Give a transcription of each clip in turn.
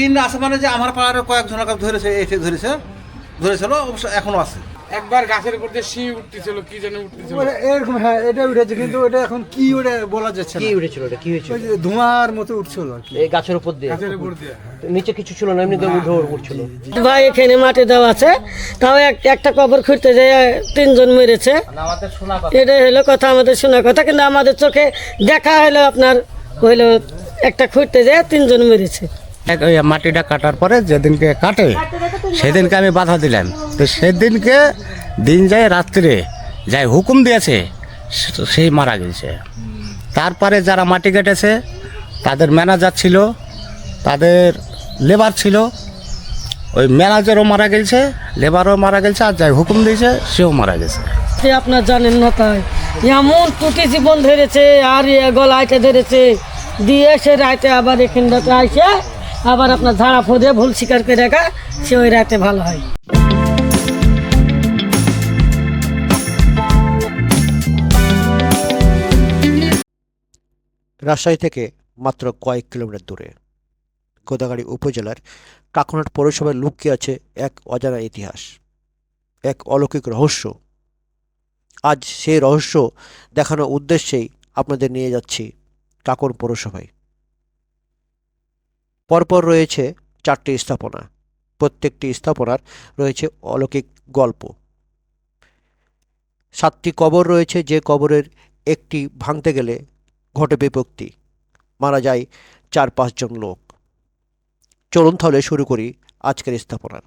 তিন আছে মানে যে আমার পাড়ার কয়েকজনকে ধরেছে এসে ধরেছে ধরেছিল অবশ্য এখনও আছে। একবার গাছের উপর দিয়ে শি উঠতেছিল কি যেন উঠতেছিল। এরকম হ্যাঁ এটা উঠেছে কিন্তু ওটা এখন কি ওটা বলা যাচ্ছে কি উঠেছিল এটা কি হয়েছিল? ধোঁয়ার মতো উঠছিল এই গাছের উপর দিয়ে? গাছের উপর দিয়ে নিচে কিছু ছিল না এমনি উঠে উঠছিল। ভাই এখানে মাটি দেওয়া আছে। তাও এক- একটা কবর খুঁড়তে যায় তিনজন মেরেছে। এটা হলো কথা আমাদের শোনা কথা কিন্তু আমাদের চোখে দেখা হলো আপনার হইল একটা খুঁড়তে যায় তিনজন মেরেছে। মাটিটা কাটার পরে যেদিনকে কাটে, সেদিনকে আমি বাধা দিলাম। তো সেদিনকে দিন যায় রাত্রে যাই হুকুম দিয়েছে সেই মারা গেছে। তারপরে যারা মাটি কেটেছে, তাদের ম্যানেজার ছিল, তাদের লেবার ছিল। ওই ম্যানেজারও মারা গেছে, লেবারও মারা গেছে, আর যাই হুকুম দিয়েছে, সেও মারা গেছে। আপনার জানেন না তাই। এমন টুটি জীবন ধরেছে, আর গলাইতে ধরেছে দিয়ে সে রাতে আবার এখানটাতে আইসে আবার আপনার ঝাড়া ফোদে ভুল স্বীকার করে রাখা, সে ওই রাতে ভালো হয়। রাজশাহী থেকে মাত্র কয়েক কিলোমিটার দূরে, গোদাগাড়ি উপজেলার কাকনাট পৌরসভায় লুকিয়ে আছে এক অজানা ইতিহাস, এক অলৌকিক রহস্য। আজ সেই রহস্য দেখানোর উদ্দেশ্যেই আপনাদের নিয়ে যাচ্ছি কাকন পৌরসভায়। পরপর রয়েছে চারটি স্থাপনা। প্রত্যেকটি স্থাপনার রয়েছে অলৌকিক গল্প। সাতটি কবর রয়েছে, যে কবরের একটি ভাঙতে গেলে ঘটে বিপত্তি। মারা যায় চার পাঁচজন লোক। চলুন তাহলে শুরু করি আজকের স্থাপনার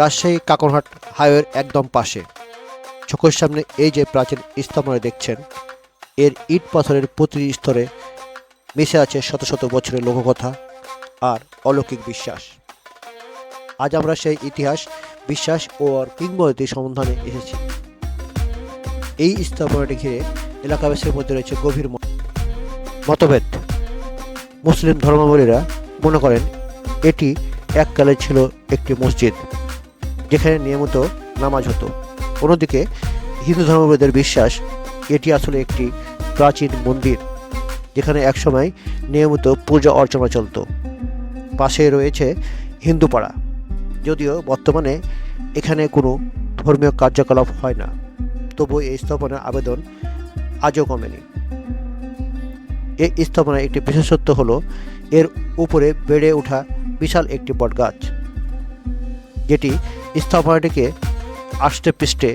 রাজশাহী কাকরহাট হাইওয়ের একদম পাশে। চোখের সামনে এই যে প্রাচীন স্থাপনা দেখছেন এর ইট পাথরের প্রতিটি স্তরে মিশে আছে শত শত বছরের লোককথা আর অলৌকিক বিশ্বাস। আজ আমরা সেই ইতিহাস, বিশ্বাস ও আর কিংবদন্তি সন্ধানে এসেছি। এই স্থাপনাটি ঘিরে এলাকাবাসীর মধ্যে রয়েছে গভীর মতভেদ। মুসলিম ধর্মাবলীরা মনে করেন এটি এককালে ছিল একটি মসজিদ, যেখানে নিয়মিত নামাজ হতো। অন্যদিকে হিন্দু ধর্মাবলীদের বিশ্বাস এটি আসলে একটি প্রাচীন মন্দির, যেখানে একসময় নিয়মিত পূজা অর্চনা চলত। পাশে রয়েছে হিন্দুপাড়া যদিও বর্তমানে এখানে কোনো ধর্মীয় কার্যকলাপ হয় না, তবু এই স্থাপনার আবেদন আজও কমেনি। এই স্থাপনার একটি বিশেষত্ব হলো, এর উপরে বেড়ে ওঠা বিশাল একটি বটগাছ, যেটি স্থাপনাটিকে আষ্টে পৃষ্ঠে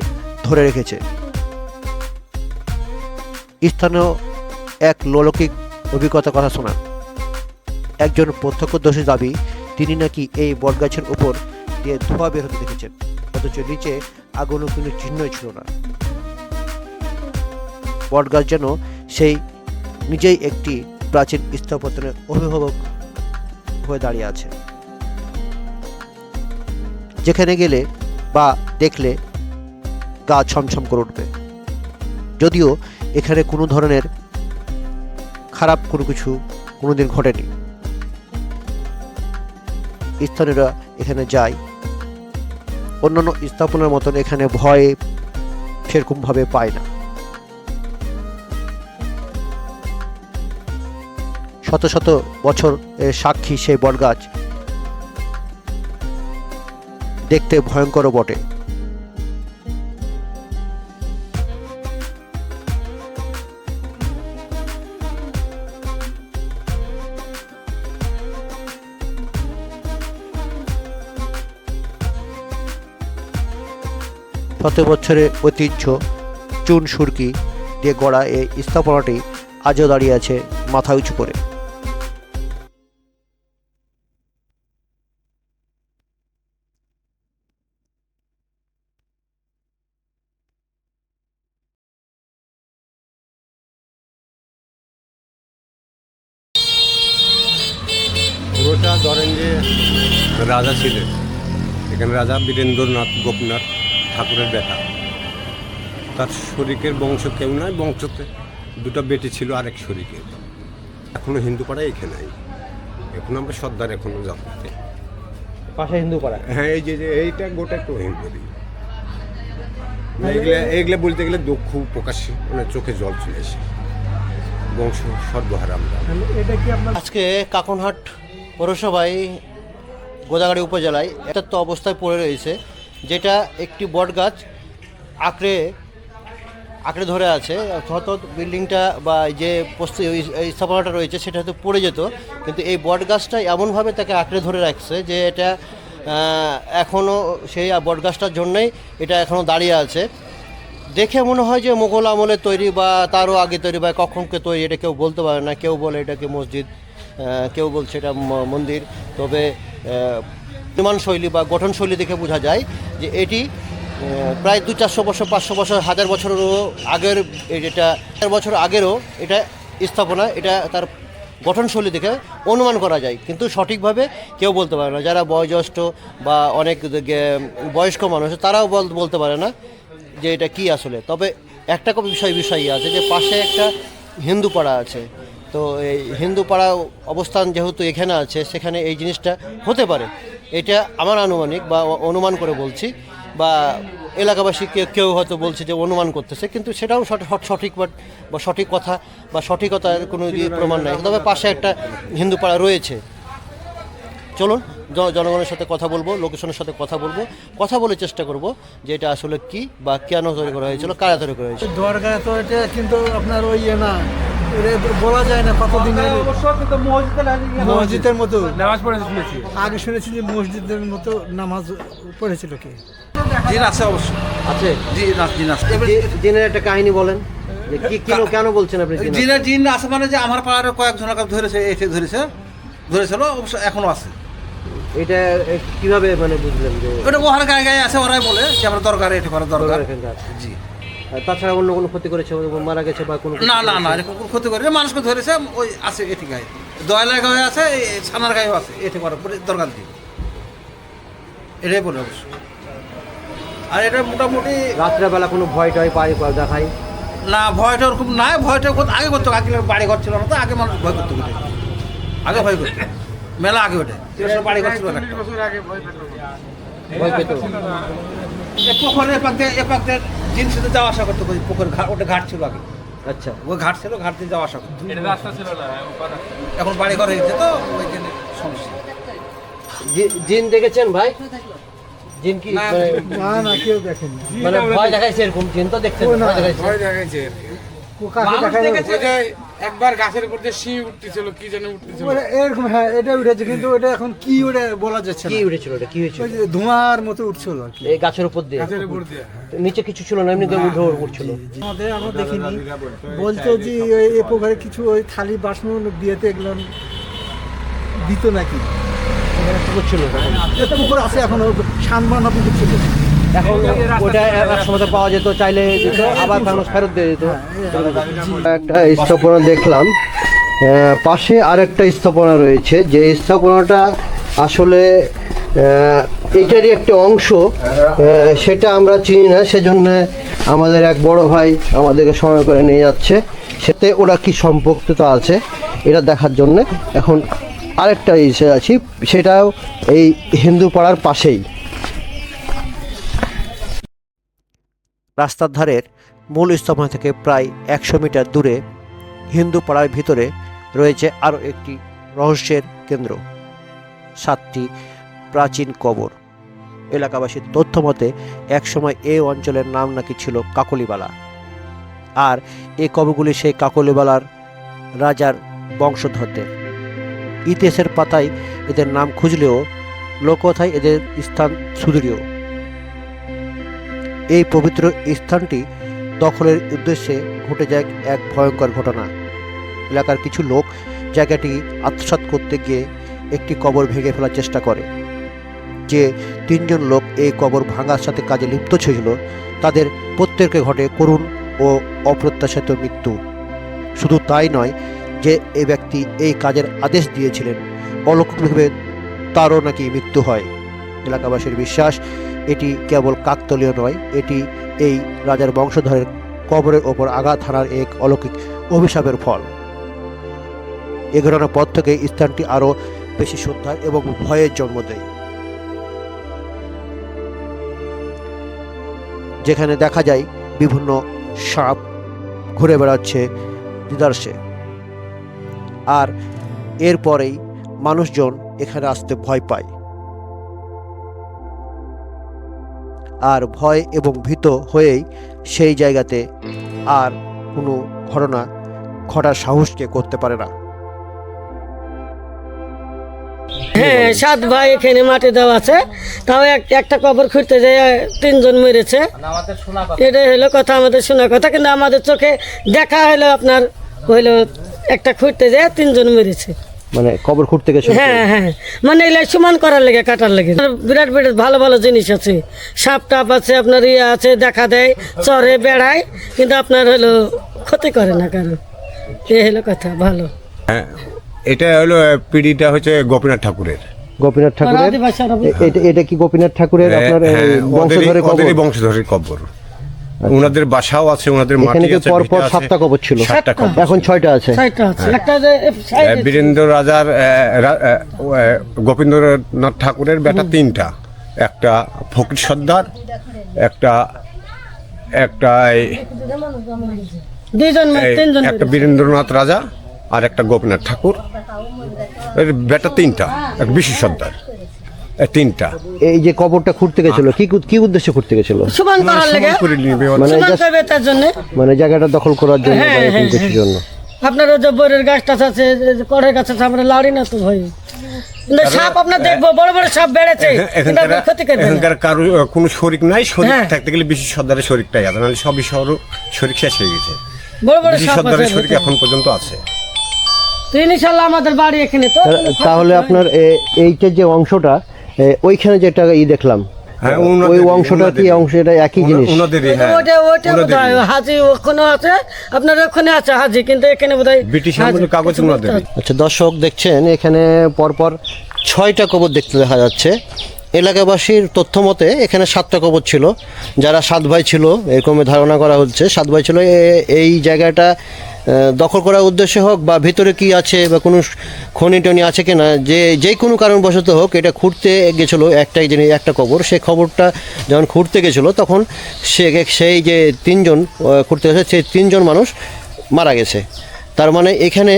ধরে রেখেছে। স্থানীয় এক লৌকিক অভিজ্ঞতার কথা শোনান। একজন প্রত্যক্ষদর্শী দাবি, তিনি নাকি এই বটগাছের উপর দিয়ে ধোঁয়া বের হতে দেখেছেন, অথচ নিচে আগুনও কোনো চিহ্নই ছিল না। বটগাছ যেন সেই নিজেই একটি প্রাচীন স্থাপত্যের অভিভাবক হয়ে দাঁড়িয়ে আছে। যেখানে গেলে বা দেখলে গা ছমছম করে উঠবে। যদিও এখানে কোনো ধরনের খারাপ কোনো কিছু কোনো দিন ঘটেনি। স্থানীয়রা এখানে যায়। অন্যান্য স্থাপনার মতন এখানে ভয় সেরকমভাবে পায় না। শত শত বছর এর সাক্ষী সেই বটগাছ দেখতে ভয়ঙ্কর বটে। শত বছরের ঐতিহ্য, চুন সুরকি দিয়ে গড়া এই স্থাপনাটি আজও দাঁড়িয়ে আছে মাথা উঁচু করে। ধরেন যে রাজা ছিলেন। এখানে রাজা বীরেন্দ্রনাথ গোপনাথ। ঠাকুরের বেটা তার শরিকের বংশ কেউ নয় বংশতে দুটো বেটি ছিল আরেক শরিকের এখনও হিন্দু পাড়ায় এখানে নাই। এখন আমরা সর্দার এখনও যাতে পাশে হিন্দু পাড়া হ্যাঁ এই যে যে এইটা গোটা একটু হিন্দুরই। এইগুলা এইগুলা বলতে গেলে দুঃখ প্রকাশ মানে চোখে জল চলে আসে। বংশ সর্বহারা আমরা। এটা কি আপনার আজকে কাকনহাট পৌরসভায় গোদাগাড়ি উপজেলায় একটা তো অবস্থায় পড়ে রয়েছে। যেটা একটি বট গাছ আঁকড়ে আঁকড়ে ধরে আছে। হয়তো বিল্ডিংটা বা যে এই স্থাপনাটা রয়েছে, সেটা হয়তো পড়ে যেত। কিন্তু এই বট গাছটা এমনভাবে তাকে আঁকড়ে ধরে রাখছে যে এটা এখনও সেই বট গাছটার জন্যই এটা এখনও দাঁড়িয়ে আছে। দেখে মনে হয় যে মোগল আমলে তৈরি বা তারও আগে তৈরি বা কখনকে তৈরি, এটা কেউ বলতে পারে না। কেউ বলে এটাকে মসজিদ কেউ বলছে এটা মন্দির। তবে আহ, নির্মাণ শৈলী বা গঠনশৈলী দেখে বোঝা যায় যে এটি প্রায় দু চারশো বছর পাঁচশো বছর হাজার বছরেরও আগের এটা হাজার বছর আগেরও এটা স্থাপনা এটা তার গঠনশৈলী দেখে অনুমান করা যায়। কিন্তু সঠিকভাবে কেউ বলতে পারে না। যারা বয়োজ্যেষ্ঠ বা অনেক বয়স্ক মানুষ তারাও বল- বলতে পারে না যে এটা কি আসলে। তবে একটা বিষয় বিষয়ই আছে যে পাশে একটা হিন্দু পাড়া আছে। তো এই হিন্দু পাড়া অবস্থান যেহেতু এখানে আছে সেখানে এই জিনিসটা হতে পারে। এটা আমার আনুমানিক বা অনুমান করে বলছি, বা এলাকাবাসী কেউ হয়তো বলছে যে অনুমান করতেছে, কিন্তু সেটাও সঠ- সঠ- সঠিক বা- সঠিক কথা বা সঠিকতার কোনো প্রমাণ নাই। তবে পাশে একটা হিন্দু পাড়া রয়েছে। চলুন জনগণের সাথে কথা বলব, লোকেশনের সাথে কথা বলব, কথা বলে চেষ্টা করব যে এটা আসলে কি বা কেন তৈরি করা হয়েছিল, কারা তৈরি করা হয়েছিল। দরকার তো এটা কিন্তু আপনার ওই ইয়ে না বলা যায় না কতদিনের মসজিদের মতো। নামাজ পড়ে শুনেছি। আগে শুনেছি যে মসজিদের মতো নামাজ পড়েছিল কি? জিন আছে অবশ্যই আছে? জিন আছে জিন আছে। এবার জিনের একটা কাহিনী বলেন। যে কি কেন কেন বলছেন আপনি জিনের জিন আছে মানে যে আমার পাড়ার কয়েকজনকে ধরেছে এসে ধরেছে ধরেছিল অবশ্য এখনও আছে। এটা কীভাবে মানে বুঝলেন যে ওটা ওহার গায়ে গায়ে আছে ওরাই বলে যে আমার দরকার এটা করা দরকার। আছে? জি। তাছাড়া অন্য কোনো ক্ষতি করেছে মারা গেছে বা কোনো না না না এরকম ক্ষতি করে মানুষকে ধরেছে ওই আছে এটি গায়ে দয়ালের গায়ে আছে ছানার গায়েও আছে এটি করার পরে দরকার দিই এটাই বলে অবশ্য। আর এটা মোটামুটি রাত্রেবেলা কোনো ভয় টয় পাই দেখাই না ভয়টা ওরকম নাই ভয়টা আগে করতো আগে বাড়ি ঘর ছিল না তো আগে মানুষ ভয় করতো ওটা আগে ভয় করতো। মেলা আগে ওঠে বাড়ি ঘর ছিল না। ভয় পেত। ভয় পেত। এ পুকুরে দিয়ে জিনিস যাওয়া আসা করতো পুকুর ঘাট ওটা ঘাট ছিল আগে। আচ্ছা। ওই ঘাট ছিল ঘাট দিয়ে যাওয়া আসা করতো। এটা রাস্তা ছিল না ওপারে। এখন বাড়ি ঘর হয়েছে তো ওইখানে সমস্যা। জিন দেখেছেন ভাই? জিন কি মানে- না না কেউ দেখেনি। মানে ভয় দেখাইছে এরকম জিন তো দেখতে ভয় দেখাইছে। ভয় দেখাইছে। ভয় দেখাইছে একবার গাছের উপর দিয়ে শিং উঠতেছিল কি যেন উঠতেছিল। ওটা এরকম হ্যাঁ এটা উঠেছে কিন্তু এটা এখন কি ওটা বলা যাচ্ছে কি উঠেছিল এটা কি হয়েছিল? ওই যে ধোঁয়ার মতো উঠছিল আর কি। এই গাছের উপর দিয়ে? গাছের উপর দিয়ে নিচে কিছু ছিল না এমনি উঠে উঠছিল আমাদের আমরা দেখিনি। বলতো যে ওই এ পুকুরে কিছু ওই থালি বাসন বিয়েতে এগুলো দিত নাকি? এখানে পুকুর ছিল পুকুর আছে এখন সানবানা পুকুর ছিল এখন ওটা এক সময় পাওয়া যেত, চাইলে দিত আবার মানুষ ফেরত দিয়ে দিত একটা স্থাপনা দেখলাম পাশে আরেকটা স্থাপনা রয়েছে, যে স্থাপনাটা আসলে এটারই একটা অংশ সেটা আমরা চিনি না, সেজন্য আমাদের এক বড় ভাই আমাদেরকে সময় করে নিয়ে যাচ্ছে। সেতে ওরা কি সম্পর্কিত আছে, এটা দেখার জন্য এখন আরেকটা ইসে আছি, সেটাও এই হিন্দু পাড়ার পাশেই। রাস্তার ধারের মূল স্থাপনা থেকে প্রায় একশো মিটার দূরে হিন্দু পাড়ার ভিতরে রয়েছে আরও একটি রহস্যের কেন্দ্র। সাতটি প্রাচীন কবর। এলাকাবাসীর তথ্য মতে, একসময় এই অঞ্চলের নাম নাকি ছিল কাকলিবালা। আর এই কবরগুলি সেই কাকলিবালার রাজার বংশধরদের। ইতিহাসের পাতায় এদের নাম খুঁজলেও লোকথায় এদের স্থান সুদূরীয় এই পবিত্র স্থানটি দখলের উদ্দেশ্যে ঘটে যায় এক ভয়ঙ্কর ঘটনা। এলাকার কিছু লোক জায়গাটি আত্মসাৎ করতে গিয়ে একটি কবর ভেঙে ফেলার চেষ্টা করে। যে তিনজন লোক এই কবর ভাঙার সাথে কাজে লিপ্ত ছিল, তাদের প্রত্যেকে ঘটে করুণ ও অপ্রত্যাশিত মৃত্যু। শুধু তাই নয়, যে এ ব্যক্তি এই কাজের আদেশ দিয়েছিলেন, অলৌকিকভাবে তারও নাকি মৃত্যু হয়। এলাকাবাসীর বিশ্বাস এটি কেবল কাকতলীয় নয়, এটি এই রাজার বংশধরের কবরের ওপর আঘাত হানার এক অলৌকিক অভিশাপের ফল। এ ঘটনার পর থেকে স্থানটি আরও বেশি শ্রদ্ধার এবং ভয়ের জন্ম দেয়। যেখানে দেখা যায় বিভিন্ন সাপ ঘুরে বেড়াচ্ছে, দিদার্সে। আর এরপরেই মানুষজন এখানে আসতে ভয় পায়। আর ভয় এবং ভীত হয়েই সেই জায়গাতে আর কোনো ঘটনা ঘটার সাহসকে করতে পারে না। হ্যাঁ সাত ভাই এখানে মাটি দেওয়া আছে। তাও এক- একটা কবর খুঁড়তে যায়, তিনজন মেরেছে। এটাই হলো কথা, আমাদের শোনা কথা। কিন্তু আমাদের চোখে দেখা হলো আপনার হইল একটা খুঁড়তে যায়, তিনজন মেরেছে। মানে কবর খুঁড়তে গেছে হ্যাঁ হ্যাঁ। মানে এগুলো সমান করার লেগে কাটার লেগে। বিরাট বিরাট ভালো ভালো জিনিস আছে। সাপ টাপ আছে আপনার ইয়ে আছে দেখা দেয় চরে বেড়ায়। কিন্তু আপনার হলো ক্ষতি করে না কারণ এ হলো কথা ভালো। হ্যাঁ এটা হলো পিড়িটা হচ্ছে গোপীনাথ ঠাকুরের। গোপীনাথ ঠাকুরের? এটা এটা কি গোপীনাথ ঠাকুরের আপনার হ্যাঁ, বংশধরের কবর? বংশধরের কবর। ওনাদের বাসাও আছে ওনাদের মাটি আছে পরপর ভিটা আছে। সাতটা কবর ছিল। সাতটা কবর এখন ছয়টা আছে। ছয়টা আছে। একটা যে বীরেন্দ্র রাজার গোপীন্দ্রনাথ ঠাকুরের বেটা তিনটা। একটা ফকির সর্দার একটা একটা এই- দুইজন মেয়ে, তিনজন একটা বীরেন্দ্রনাথ রাজা আর একটা গোপীনাথ ঠাকুর। এর বেটা তিনটা এক বিশেষ সর্দার। তিনটা। এই যে কবরটা খুঁড়তে গেছিল কি কি উদ্দেশ্যে খুঁড়তে গেছিল? সমান করার লেগে। মানে তার জন্য। মানে জায়গাটা দখল করার জন্য বা হ্যাঁ, এরকম হ্যাঁ, কিছুর জন্য। আপনার ওই যে বইয়ের গাছ টাছ আছে কড়ের গাছ আছে আমরা লাড়ি না তো ভাই। কিন্তু সাপ আপনার দেখব বড় বড় সাপ বেড়েছে। এখানকার আপনার ক্ষতি করবে না। এখানকার কারও কোনো শরিক নাই শরিক হ্যাঁ। থাকতে গেলে বিশেষ সর্দারের শরিকটাই আছে নাহলে সবই শহর শরিক শেষ হয়ে গেছে। বড় বড় বিশেষ সাপ সর্দারের শরিক এখন পর্যন্ত আছে। তো ইনশাল্লাহ আমাদের বাড়ি এখানে তো। তাহলে আপনার এ- এইটার যে অংশটা এ, ওইখানে যেটা ই দেখলাম হ্যাঁ, ওই অংশটা কি অংশটা অংশ এটা একই জিনিস হ্যাঁ ওটা ওটা হাজি ওখানে আছে আপনার ওখানে আছে হাজি কিন্তু এখানে বোধহয় ব্রিটিশ কাগজ আচ্ছা দর্শক দেখছেন এখানে পরপর ছয়টা কবর দেখতে দেখা যাচ্ছে। এলাকাবাসীর তথ্য মতে, এখানে সাতটা কবর ছিল। যারা সাত ভাই ছিল, এরকম ধারণা করা হচ্ছে, সাত ভাই ছিল। এই জায়গাটা দখল করার উদ্দেশ্যে হোক বা ভিতরে কি আছে বা কোনো খনি টনি আছে কিনা, যে যে কোনো কারণবশত হোক, এটা খুঁড়তে গেছিল একটাই জিনিস, একটা কবর। সেই খবরটা যখন খুঁড়তে গেছিল, তখন সে, সেই যে তিনজন খুঁড়তে গেছে, সেই তিনজন মানুষ মারা গেছে। তার মানে এখানে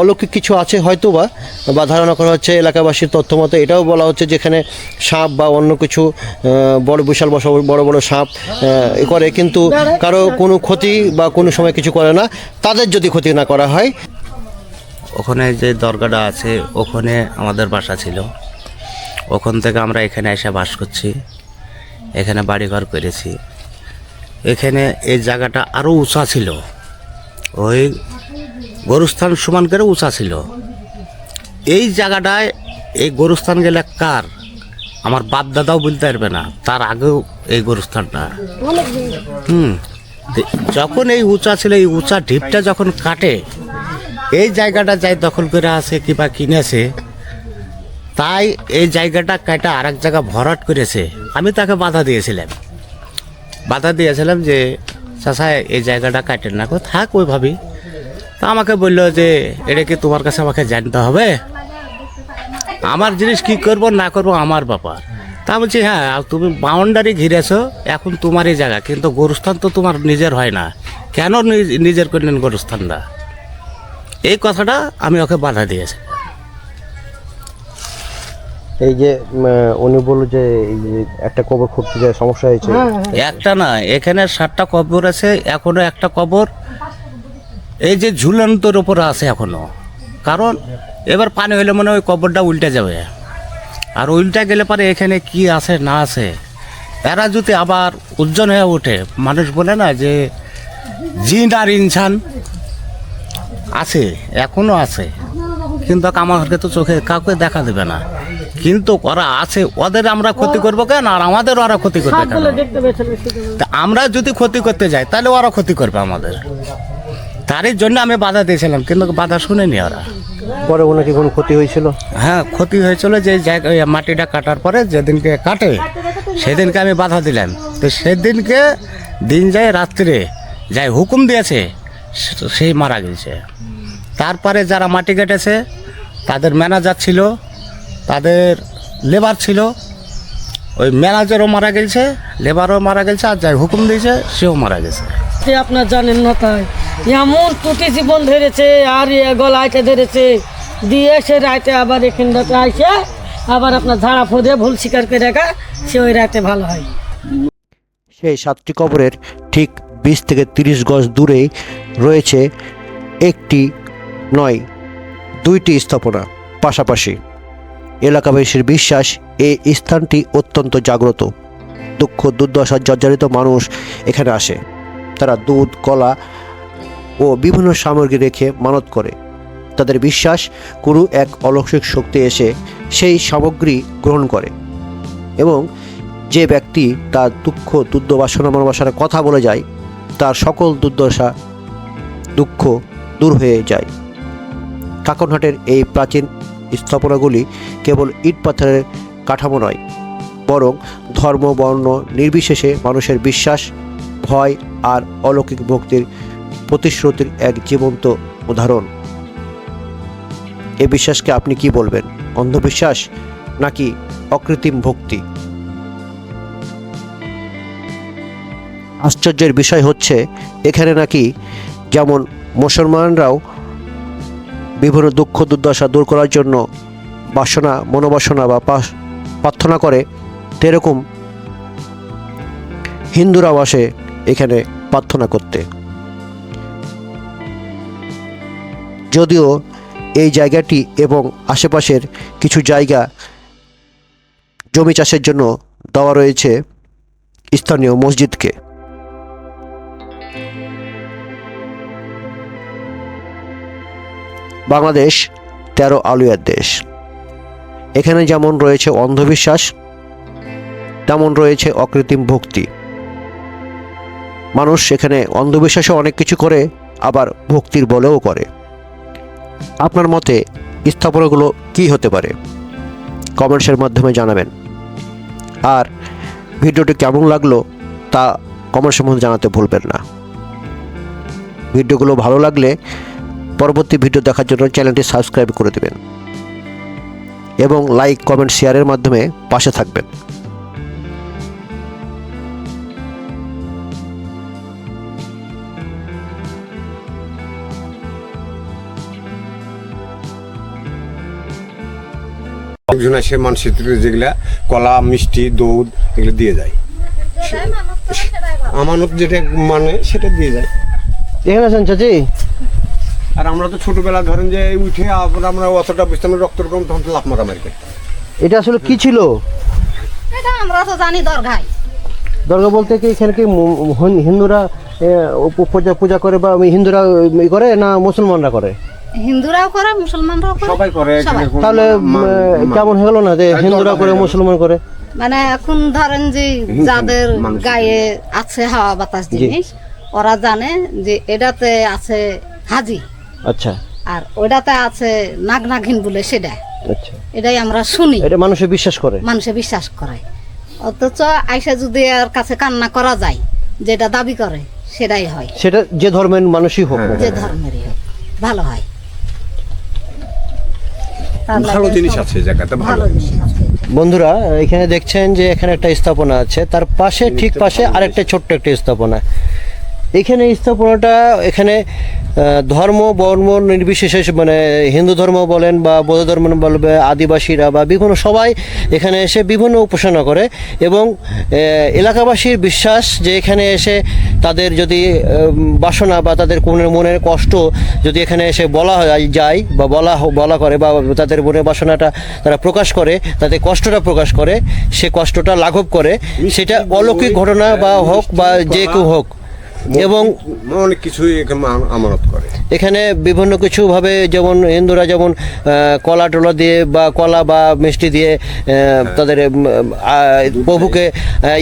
অলৌকিক কিছু আছে হয়তো বা বা ধারণা করা হচ্ছে এলাকাবাসীর তথ্য মতো এটাও বলা হচ্ছে যেখানে সাপ বা অন্য কিছু বড় বিশাল বড় বড় বড় সাপ করে। কিন্তু কারও কোনো ক্ষতি বা কোনো সময় কিছু করে না, তাদের যদি ক্ষতি না করা হয়। ওখানে যে দরগাটা আছে, ওখানে আমাদের বাসা ছিল। ওখান থেকে আমরা এখানে এসে বাস করছি। এখানে বাড়িঘর করেছি। এখানে এই জায়গাটা আরও উঁচা ছিল। ওই গরুস্থান সমান করে উঁচা ছিল। এই জায়গাটায় এই গরুস্থান গেলে কার? আমার বাপ দাদাও বলতে পারবে না, তার আগেও এই গরুস্থানটা। হুম যখন এই উঁচা ছিল, এই উঁচা ঢিপটা যখন কাটে, এই জায়গাটা যাই দখল করে আছে কিংবা কিনেছে তাই এই জায়গাটা কাটা আর এক জায়গা ভরাট করেছে। আমি তাকে বাধা দিয়েছিলাম। বাধা দিয়েছিলাম যে চাষা এই জায়গাটা কাটেন না থাক ওইভাবেই। আমাকে বলল যে এটা কি তোমার কাছে আমাকে জানতে হবে? আমার জিনিস কি করব না করব আমার ব্যাপার। তা বলছি হ্যাঁ আর তুমি বাউন্ডারি ঘিরেছো এখন তোমারই জায়গা কিন্তু গরুস্থান তো তোমার নিজের হয় না। কেন নিজ- নিজের করলেন গরুস্থানটা? এই কথাটা আমি ওকে বাধা দিয়েছি। এই যে উনি বলল যে একটা কবর খুঁড়তে যায় সমস্যা হয়েছে। একটা না এখানে সাতটা কবর আছে এখনও একটা কবর এই যে ঝুলন্তর উপরে আছে এখনও। কারণ এবার পানি হলে মনে ওই কবরটা উল্টে যাবে। আর উল্টে গেলে পরে এখানে কি আছে না আছে এরা যদি আবার উজ্জ্বল হয়ে ওঠে মানুষ বলে না যে জিন আর ইনসান আছে এখনও আছে। কিন্তু আমাকে তো চোখে কাউকে দেখা দেবে না। কিন্তু ওরা আছে ওদের আমরা ক্ষতি করব কেন? আর আমাদের ওরা ক্ষতি করবে কেন? আমরা যদি ক্ষতি করতে যাই তাহলে ওরা ক্ষতি করবে আমাদের। তারই জন্য আমি বাধা দিয়েছিলাম কিন্তু বাধা শুনেনি ওরা। পরে ওনাকে কোনো ক্ষতি হয়েছিল? হ্যাঁ ক্ষতি হয়েছিল যে মাটিটা কাটার পরে যেদিনকে কাটে সেদিনকে আমি বাধা দিলাম। তো সেদিনকে দিন যায় রাত্রে যাই হুকুম দিয়েছে সেই মারা গেছে। তারপরে যারা মাটি কেটেছে তাদের ম্যানেজার ছিল তাদের লেবার ছিল ওই ম্যানেজারও মারা গেছে লেবারও মারা গেছে আর যাই হুকুম দিয়েছে সেও মারা গেছে। রাত্রে আপনার জানেন না তাই। এমন টুটি জীবন ধরেছে, আর গলাইতে ধরেছে। দিয়ে সে রাতে আবার এখানটাতে আসে আবার আপনার ঝাড়া ফুঁদে ভুল স্বীকার করে রাখা, সে ওই রাতে ভালো হয়। সেই সাতটি কবরের ঠিক বিশ থেকে তিরিশ গজ দূরেই রয়েছে একটি নয়, দুইটি স্থাপনা। পাশাপাশি এলাকাবাসীর বিশ্বাস এই স্থানটি অত্যন্ত জাগ্রত। দুঃখ দুর্দশা জর্জরিত মানুষ এখানে আসে। তারা দুধ, কলা ও বিভিন্ন সামগ্রী রেখে মানত করে। তাদের বিশ্বাস, কোনো এক অলৌকিক শক্তি এসে সেই সামগ্রী গ্রহণ করে এবং যে ব্যক্তি তার দুঃখ দুর্দবাসনা মনোবাসনার কথা বলে যায়, তার সকল দুর্দশা, দুঃখ দূর হয়ে যায়। কাকনহাটের এই প্রাচীন স্থাপনাগুলি কেবল ইট পাথরের কাঠামো নয়, বরং ধর্ম, বর্ণ নির্বিশেষে মানুষের বিশ্বাস ভয় আর অলৌকিক ভক্তির প্রতিশ্রুতির এক জীবন্ত উদাহরণ। এ বিশ্বাসকে আপনি কি বলবেন? অন্ধবিশ্বাস নাকি অকৃত্রিম ভক্তি? আশ্চর্যের বিষয় হচ্ছে, এখানে নাকি যেমন মুসলমানরাও বিভিন্ন দুঃখ, দুর্দশা দূর করার জন্য বাসনা, মনোবাসনা বা প্রার্থনা করে, তেরকম হিন্দুরাও আসে এখানে প্রার্থনা করতে। যদিও এই জায়গাটি এবং আশেপাশের কিছু জায়গা জমি চাষের জন্য দেওয়া রয়েছে স্থানীয় মসজিদকে। বাংলাদেশ তেরো আলুয়ার দেশ। এখানে যেমন রয়েছে অন্ধবিশ্বাস, তেমন রয়েছে অকৃত্রিম ভক্তি। মানুষ সেখানে অন্ধবিশ্বাসে অনেক কিছু করে, আবার ভক্তির বলেও করে। আপনার মতে স্থাপনাগুলো কি হতে পারে? কমেন্টসের মাধ্যমে জানাবেন। আর ভিডিওটি কেমন লাগল তা কমেন্টসের মধ্যে জানাতে ভুলবেন না। ভিডিওগুলো ভালো লাগলে পরবর্তী ভিডিও দেখার জন্য চ্যানেলটি সাবস্ক্রাইব করে দেবেন। এবং লাইক, কমেন্ট, শেয়ারের মাধ্যমে পাশে থাকবেন। একজন এসে মানুষের যেগুলা কলা মিষ্টি দুধ এগুলো দিয়ে যায়। আমানত যেটা মানে সেটা দিয়ে যায়। এখানে আছেন চাচি। আর আমরা তো ছোটবেলা ধরেন যে উঠে আবার আমরা অতটা বুঝতাম না, রক্ত রকম তখন তো লাফ মারা মারি এটা আসলে কি ছিল? এটা আমরা তো জানি দরগায়। দর্গা বলতে কি এখানে কি হিন্দুরা পূজা পূজা করে বা হিন্দুরা করে না মুসলমানরা করে? হিন্দুরাও করে মুসলমানরাও করে সবাই করে তাহলে কেমন হলো না যে হিন্দুরা করে মুসলমান করে? মানে এখন ধরেন যে যাদের গায়ে আছে হাওয়া বাতাস জিনিস ওরা জানে যে এটাতে আছে হাজি। আচ্ছা। আর ওটাতে আছে নাগ নাগিন বলে সেটা। আচ্ছা। এটাই আমরা শুনি। এটা মানুষে বিশ্বাস করে। মানুষে বিশ্বাস করে। অথচ আইসা যদি আর কাছে কান্না করা যায় যেটা দাবি করে সেটাই হয়। সেটা যে ধর্মের মানুষই হোক যে কেন। ধর্মেরই হোক। ভালো হয়। ভালো জিনিস আছে এই জায়গাতে ভালো। বন্ধুরা এখানে দেখছেন যে এখানে একটা স্থাপনা আছে তার পাশে ঠিক পাশে আরেকটা ছোট্ট একটা স্থাপনা। এখানে স্থাপনাটা এখানে আহ, ধর্ম বর্ম নির্বিশেষে মানে হিন্দু ধর্ম বলেন বা বৌদ্ধ ধর্ম বলবে আদিবাসীরা বা বিভিন্ন সবাই এখানে এসে বিভিন্ন উপাসনা করে এবং আহ, এলাকাবাসীর বিশ্বাস যে এখানে এসে তাদের যদি বাসনা বা তাদের কোনো মনের কষ্ট যদি এখানে এসে বলা হয় যায় বা বলা বলা করে বা তাদের মনের বাসনাটা তারা প্রকাশ করে তাদের কষ্টটা প্রকাশ করে সে কষ্টটা লাঘব করে সেটা অলৌকিক ঘটনা বা হোক বা যে কেউ হোক। এবং অনেক কিছুই এখানে আমানত করে। এখানে বিভিন্ন কিছুভাবে যেমন হিন্দুরা যেমন কলা টলা দিয়ে বা কলা বা মিষ্টি দিয়ে তাদের প্রভুকে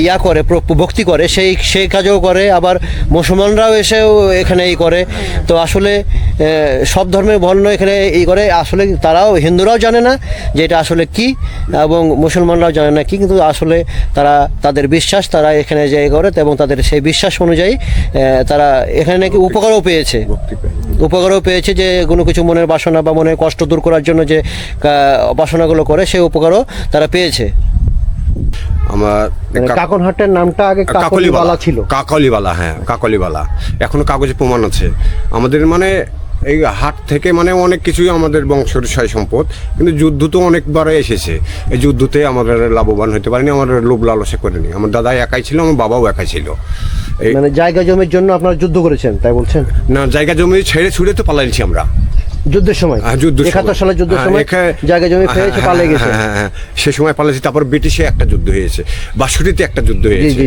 ইয়া করে ভক্তি করে সেই সেই কাজও করে। আবার মুসলমানরাও এসেও এখানে এই করে। তো আসলে সব ধর্মের বর্ণ এখানে এই করে। আসলে তারাও হিন্দুরাও জানে না যে এটা আসলে কি এবং মুসলমানরাও জানে না কি কিন্তু আসলে তারা তাদের বিশ্বাস তারা এখানে যে করে এবং তাদের সেই বিশ্বাস অনুযায়ী তারা এখানে নাকি উপকারও পেয়েছে। উপকারও পেয়েছে। যে কোনো কিছু মনের বাসনা বা মনের কষ্ট দূর করার জন্য যে বাসনাগুলো করে সেই উপকারও তারা পেয়েছে। আমার মানে কাকনহাটের নামটা আগে কাকলিবালা কাকলিবালা ছিল। কাকলিবালা হ্যাঁ কাকলিবালা এখনও কাগজে প্রমাণ আছে। আমাদের মানে এই হাট থেকে মানে অনেক কিছুই আমাদের বংশের সাই সম্পদ কিন্তু যুদ্ধ তো অনেকবারে এসেছে। এই যুদ্ধতে আমাদের লাভবান হতে পারেনি আমাদের লোভ লালসা করেনি। আমার দাদা একাই ছিল আমার বাবাও একাই ছিল। এই মানে জায়গা জমির জন্য আপনারা যুদ্ধ করেছেন তাই বলছেন? না জায়গা জমি ছেড়ে ছুড়ে তো পালাইছি আমরা। যুদ্ধের সময়। হ্যাঁ, যুদ্ধের সময়। একাত্তর সালের যুদ্ধের হ্যাঁ, সময় জায়গা জমি হ্যাঁ, পালিয়ে গেছে। সে সময় পালাইছি তারপর ব্রিটিশে একটা যুদ্ধ হয়েছে। বাষট্টিতে একটা যুদ্ধ হয়েছে।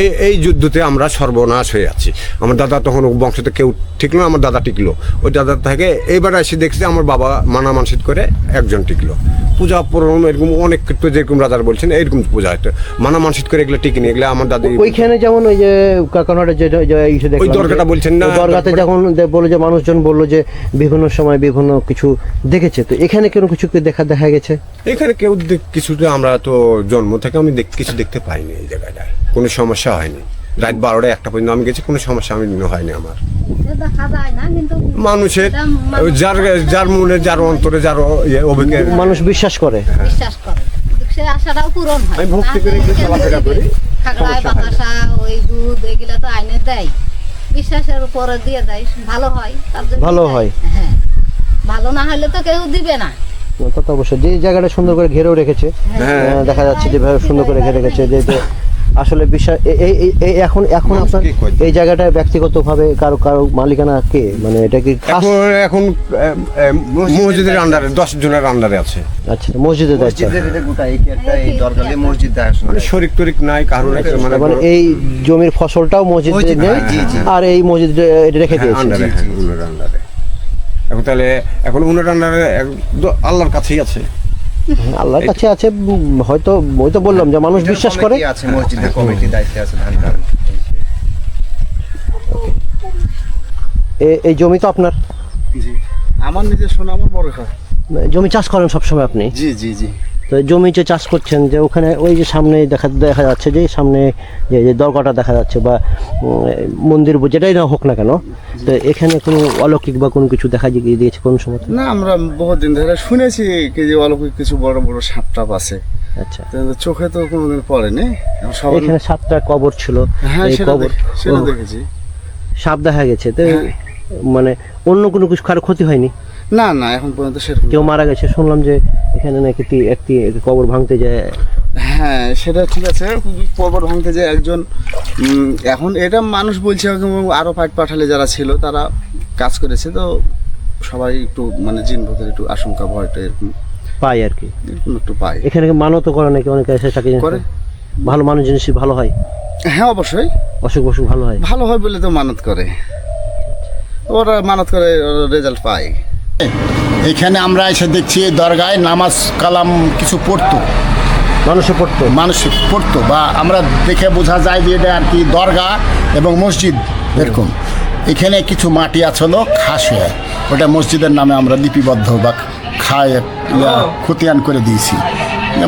এই এই যুদ্ধতে আমরা সর্বনাশ হয়ে যাচ্ছি আমার দাদা তখন বংশতে কেউ টিকলো আমার দাদা টিকলো। ওই দাদা থেকে এইবার এসে দেখছি আমার বাবা মানা মানসিক করে একজন টিকলো। পূজা পূরণ এরকম অনেক একটু যেরকম রাজার বলছেন এরকম পূজা হয়তো মানা মানসিক করে এগুলো টিকিনি এগুলো আমার দাদি ওইখানে যেমন ওই যে কাকানহাটের যে ওই দরগাটা বলছেন না, দরগাতে যখন বলল যে মানুষজন বলল যে বিভিন্ন সময় বিভিন্ন কিছু দেখেছে। তো এখানে কোনো কিছু দেখা দেখা গেছে? এখানে কেউ কিছুটা আমরা তো জন্ম থেকে আমি কিছু দেখতে পাইনি এই জায়গাটায় কোনো সমস্যা হয়নি। রাত বারোটা একটা পর্যন্ত আমি গেছি কোনো সমস্যা আমি হয়নি আমার। দেখা যায় না কিন্তু মানুষের যার যার মনে যার অন্তরে যার ইয়ে অভিজ্ঞ মানুষ বিশ্বাস করে। আশাটাও পূরণ হয়। আমি ভক্তি করে চলাফেরা করি, খাগড়ায় বাতাসা ওই দুধ এগুলা তো আইনে দেয়। বিশ্বাসের উপরে দিয়ে দেয়। ভালো হয় ভালো হয়। হ্যাঁ। ভালো না হলে তো কেউ দিবে না। তা তো অবশ্যই। যে জায়গাটা সুন্দর করে ঘেরেও রেখেছে হ্যাঁ। দেখা যাচ্ছে যেভাবে সুন্দর করে ঘিরে রেখেছে যে যে আসলে বিশ্বাস এই এখন এখন আপনার এই জায়গাটা ব্যক্তিগতভাবে কারও কারও মালিকানা কে? মানে এটা কি এখন মসজিদের আন্ডারে দশ জনের আন্ডারে আছে। আচ্ছা মসজিদের দায়িত্ব। মানে শরিক টরিক নাই কারোর মানে মানে এই জমির ফসলটাও মসজিদ নেই আর এই মসজিদ এটা রেখে দিয়েছে। আন্ডারে আন্ডারে এখন তাহলে এখন উনার আন্ডারে আল্লাহর কাছেই আছে। আল্লাহর কাছে আছে হয়তো ওই তো বললাম যে মানুষ বিশ্বাস করে। আছে মসজিদের কমিটি দায়িত্বে আছে ধান কারণ এ- এই জমি তো আপনার? জি। আমার নিজের শোনা আমার বড় জমি চাষ করেন সবসময় আপনি? জি জি জি। তো জমি যে চাষ করছেন যে ওখানে ওই যে সামনে দেখা দেখা যাচ্ছে যে সামনে যে যে দরগাটা দেখা যাচ্ছে বা মন্দির যেটাই না হোক না কেন তো এখানে কোনো অলৌকিক বা কোনো কিছু দেখা গিয়ে দিয়েছে কোন সময়? না আমরা বহুদিন ধরে শুনেছি কি যে অলৌকিক কিছু বড় বড় সাপ টাপ আছে। আচ্ছা। চোখে তো কোনোদিন পড়েনি। এখন এখানে সাতটা কবর ছিল। হ্যাঁ কবর সেটা দেখেছি। সাপ দেখা গেছে। তো হ্যাঁ। মানে অন্য কোনো কিছু কারও ক্ষতি হয়নি? না না এখন পর্যন্ত সেরকম কেউ মারা গেছে শুনলাম যে এখানে নাকি একটি একটি কবর ভাঙতে যায়। হ্যাঁ সেটা ঠিক আছে কবর ভাঙতে যায় একজন। এখন এটা মানুষ বলছে এবং আরও পাইট পাঠালে যারা ছিল তারা কাজ করেছে তো সবাই একটু মানে জিন ভূতের একটু আশঙ্কা ভয়টা এরকম। পায় আর কি। একটু পায়। এখানে মানত করে নাকি? অনেকে এসে থাকে করে। ভালো মানুষ জিনিস ভালো হয়। হ্যাঁ অবশ্যই। অসুখ বসুখ ভালো হয়। ভালো হয় বলে তো মানত করে। ওরা মানত করে রেজাল্ট পায়। এখানে আমরা এসে দেখছি দরগায় নামাজ কালাম কিছু পড়তো। মানুষে পড়তো? মানুষে পড়তো বা আমরা দেখে বোঝা যায় যে এটা আর কি দরগা এবং মসজিদ এরকম। এখানে কিছু মাটি আছলো খাস। হয়ে ওটা মসজিদের নামে আমরা লিপিবদ্ধ বা খায় খতিয়ান করে দিয়েছি।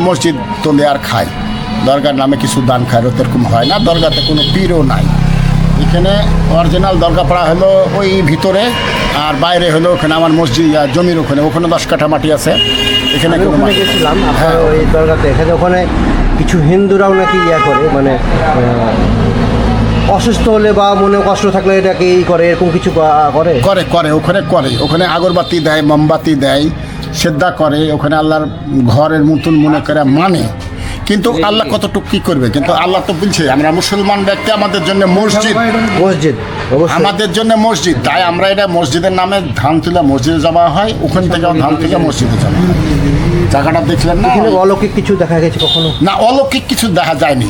মসজিদ তোলে আর খায়। দরগার নামে কিছু দান খায় এরকম হয় না। দরগাতে কোনো পীরও নাই। এখানে অরিজিনাল দরগা পাড়া হলো ওই ভিতরে আর বাইরে হলো ওখানে আমার মসজিদ ইয়া, জমির ওখানে। ওখানে দশ কাঠা মাটি আছে। এখানে ওখানে গেছিলাম হ্যাঁ। ওই দরগাতে। এখানে ওখানে কিছু হিন্দুরাও নাকি ইয়া করে মানে অসুস্থ হলে বা মনে কষ্ট থাকলে এটাকে ই করে এরকম কিছু করে? করে করে ওখানে করে। ওখানে আগরবাতি দেয় মোমবাতি দেয় সেদ্ধা করে। ওখানে আল্লাহর ঘরের মতন মনে করে মানে। কিন্তু আল্লাহ কতটুকু কি করবে? কিন্তু আল্লাহ তো বলছে আমরা মুসলমান ব্যক্তি আমাদের জন্য মসজিদ। মসজিদ অবশ্যই। আমাদের জন্য মসজিদ। তাই আমরা এটা মসজিদের নামে ধান তুলে মসজিদে যাওয়া হয় ওখান থেকে ধান থেকে মসজিদে যাওয়া জায়গাটা দেখলেন না? এখানে অলৌকিক কিছু দেখা গেছে কখনো? না অলৌকিক কিছু দেখা যায়নি।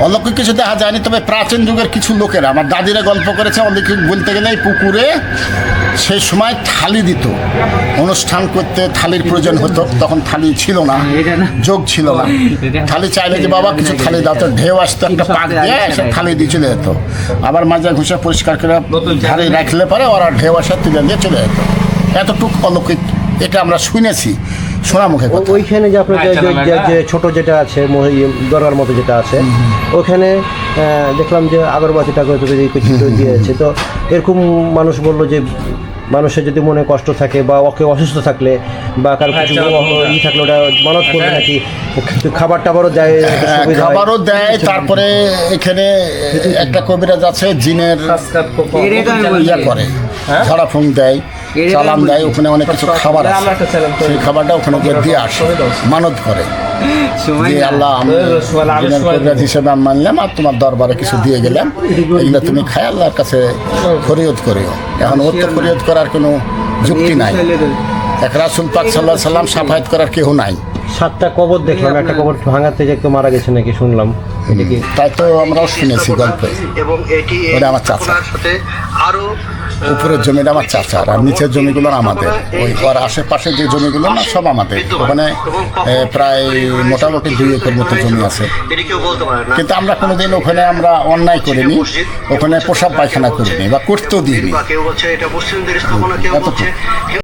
অলৌকিক কিছু দেখা যায়নি তবে প্রাচীন যুগের কিছু লোকেরা আমার দাদিরা গল্প করেছে অলৌকিক বলতে গেলে এই পুকুরে সেই সময় থালি দিত। অনুষ্ঠান করতে থালির প্রয়োজন হতো তখন থালি ছিল না যোগ ছিল না। থালি চাইলে যে বাবা কিছু থালি দাও তো ঢেউ আসতো একটা পাক দিয়ে এসে থালি দিয়ে চলে যেত। আবার মাঝে ঘুষে পরিষ্কার করে ধারে রাখলে পরে ওরা ঢেউ আসে তুলে দিয়ে চলে যেত। এতটুকু অলৌকিক এটা আমরা শুনেছি। শোনা মুখে কথা। ওইখানে যে আপনার যে- ছোট যেটা আছে দরগার মতো যেটা আছে ওখানে দেখলাম যে আগরবাতি টাগরবাতি কিছু দিয়েছে। তো এরকম মানুষ বলল যে মানুষের যদি মনে কষ্ট থাকে বা ওকে অসুস্থ থাকলে বা কারও কিছু ই থাকলে ওটা মানত করবে নাকি? খাবার টাবারও দেয় হ্যাঁ, হয়। খাবারও দেয় তারপরে এখানে একটা কবিরাজ আছে জিনের ইয়া করে ঝাড়া ফুং দেয়। চালান দেয় ওখানে অনেক কিছু খাবার আছে। সেই খাবারটা ওখানে গিয়ে দিয়ে আসে। মানত করে। যে আল্লাহ আমি হিসেবে আমি মানলাম আর তোমার দরবারে কিছু দিয়ে গেলাম। এগুলো তুমি খাই আল্লাহর কাছে ফরিয়ত করিও। এখন ওর তো ফরিয়ত করার কোনো যুক্তি নাই। এক রাসুল পাক সাল্লাহ সাল্লাম সাফায়াত করার কেউ নাই। সাতটা কবর দেখলাম একটা কবর ভাঙাতে যে কেউ মারা গেছে নাকি শুনলাম। এটা কি তাই তো আমরাও শুনেছি গল্পে। এবং এটি আমার চাচা। সাথে আরও উপরের জমিটা আমার চাচার আর নিচের জমিগুলো আমাদের। ওই ওর আশেপাশে যে জমিগুলো না সব আমাদের। ওখানে প্রায় মোটামুটি দুই একর মতো জমি আছে। কিন্তু আমরা কোনোদিন ওখানে আমরা অন্যায় করিনি। ওখানে পোশাক পায়খানা করিনি বা করতেও দিইনি।